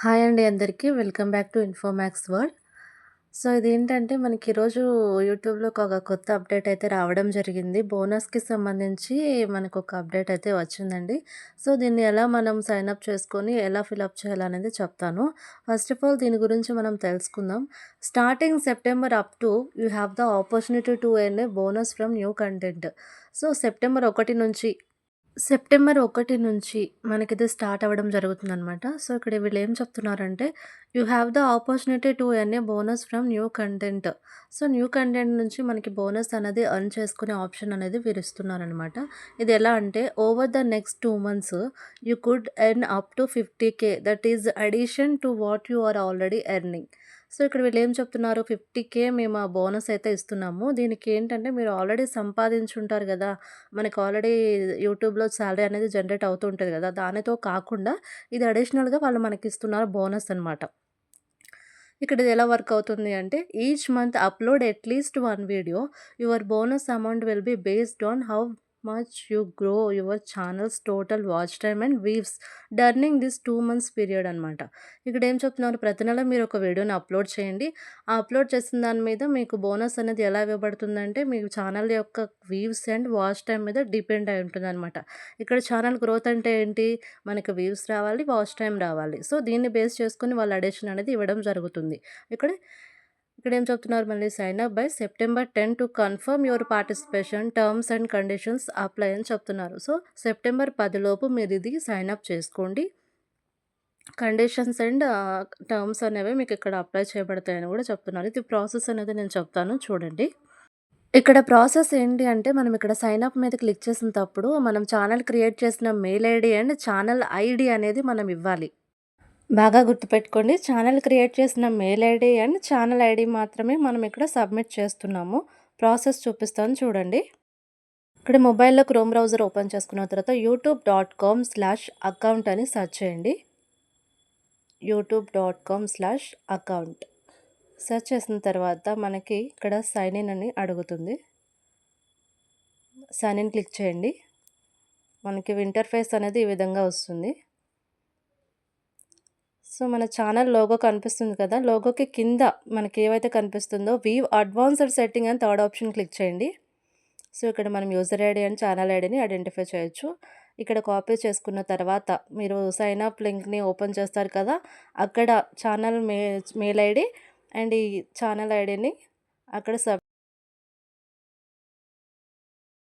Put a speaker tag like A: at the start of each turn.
A: Hi అండి అందరికీ. Welcome back to Infomax world. So, ఇదేంటంటే మనకి ఈరోజు యూట్యూబ్‌లో ఒక కొత్త అప్డేట్ అయితే రావడం జరిగింది. బోనస్‌కి సంబంధించి మనకు ఒక అప్డేట్ అయితే వచ్చిందండి. సో, దీన్ని ఎలా మనం సైన్ అప్ చేసుకొని ఎలా ఫిలప్ చేయాలనేది చెప్తాను. ఫస్ట్ ఆఫ్ ఆల్ దీని గురించి మనం తెలుసుకుందాం. Starting September up to you have the opportunity to earn a bonus from new content. So, September ఒకటి నుంచి సెప్టెంబర్ ఒకటి నుంచి మనకిది స్టార్ట్ అవ్వడం జరుగుతుందనమాట. సో, ఇక్కడ వీళ్ళు ఏం చెప్తున్నారంటే, you have the opportunity to earn a bonus from new content. So, new content నుంచి మనకి బోనస్ అనేది అర్న్ చేసుకునే ఆప్షన్ అనేది వీరిస్తున్నారనమాట. ఇది ఎలా అంటే, over the next two months you could earn up to fifty K that is addition to what you are already earning. So, ఇక్కడ వీళ్ళు ఏం చెప్తున్నారు 50,000 మేము ఆ బోనస్ అయితే ఇస్తున్నాము. దీనికి ఏంటంటే మీరు ఆల్రెడీ సంపాదించుంటారు కదా మనకి ఆల్రెడీ యూట్యూబ్‌లో శాలరీ అనేది జనరేట్ అవుతూ కదా దానితో కాకుండా ఇది అడిషనల్‌గా వాళ్ళు మనకి ఇస్తున్నారు బోనస్ అనమాట. ఇక్కడ ఇది ఎలా వర్క్ అవుతుంది అంటే, each month upload at least one video. Your bonus amount will be based on how much you grow your channel's total watch time and views during this two months period అనమాట. ఇక్కడ ఏం చెప్తున్నారు ప్రతి నెల మీరు ఒక వీడియోని అప్‌లోడ్ చేయండి. ఆ అప్‌లోడ్ చేసిన దాని మీద మీకు బోనస్ అనేది ఎలా ఇవ్వబడుతుందంటే, మీ ఛానల్ యొక్క వ్యూస్ అండ్ వాచ్ టైం మీద డిపెండ్ అయి ఉంటుంది అనమాట ఇక్కడ ఛానల్ గ్రోత్ అంటే ఏంటి? మనకి వ్యూస్ రావాలి, వాచ్ టైం రావాలి. సో, దీన్ని బేస్ చేసుకొని వాళ్ళు అడిషన్ అనేది ఇవ్వడం జరుగుతుంది. ఇక్కడ ఇక్కడ ఏం చెప్తున్నారు మళ్ళీ sign up by September 10 to confirm your participation terms and conditions apply అని చెప్తున్నారు. సో, సెప్టెంబర్ 10 లోపు ఇది సైన్ అప్ చేసుకోండి. కండిషన్స్ అండ్ టర్మ్స్ అనేవి మీకు ఇక్కడ అప్లై చేయబడతాయని కూడా చెప్తున్నారు. ఇది ప్రాసెస్ అనేది నేను చెప్తాను చూడండి. ఇక్కడ ప్రాసెస్ ఏంటి అంటే, మనం ఇక్కడ సైన్ అప్ మీద క్లిక్ చేసినప్పుడు మనం ఛానల్ క్రియేట్ చేసిన mail ID and channel ID అనేది మనం ఇవ్వాలి. బాగా గుర్తుపెట్టుకోండి. ఛానల్ క్రియేట్ చేసిన mail ID and channel ID మాత్రమే మనం ఇక్కడ సబ్మిట్ చేస్తున్నాము. ప్రాసెస్ చూపిస్తాను చూడండి. ఇక్కడ మొబైల్‌లో క్రోమ్ బ్రౌజర్ ఓపెన్ చేసుకున్న తర్వాత YouTube dot com slash account అని సెర్చ్ చేయండి. YouTube dot com slash account. Search చేసిన తర్వాత మనకి ఇక్కడ సైన్ ఇన్ అని అడుగుతుంది. సైన్ ఇన్ క్లిక్ చేయండి. మనకి ఇంటర్ఫేస్ అనేది ఈ విధంగా వస్తుంది. సో, మన ఛానల్ లోగో కనిపిస్తుంది కదా! లోగోకి కింద మనకి ఏవైతే కనిపిస్తుందో వ్యూ అడ్వాన్స్డ్ సెట్టింగ్ అని థర్డ్ ఆప్షన్ క్లిక్ చేయండి. సో, ఇక్కడ మనం యూజర్ ఐడి అండ్ ఛానల్ ఐడిని ఐడెంటిఫై చేయొచ్చు. ఇక్కడ కాపీ చేసుకున్న తర్వాత మీరు సైన్ అప్ లింక్‌ని ఓపెన్ చేస్తారు కదా! అక్కడ ఛానల్ మే మెయిల్ ఐడి అండ్ ఈ ఛానల్ ఐడిని అక్కడ సబ్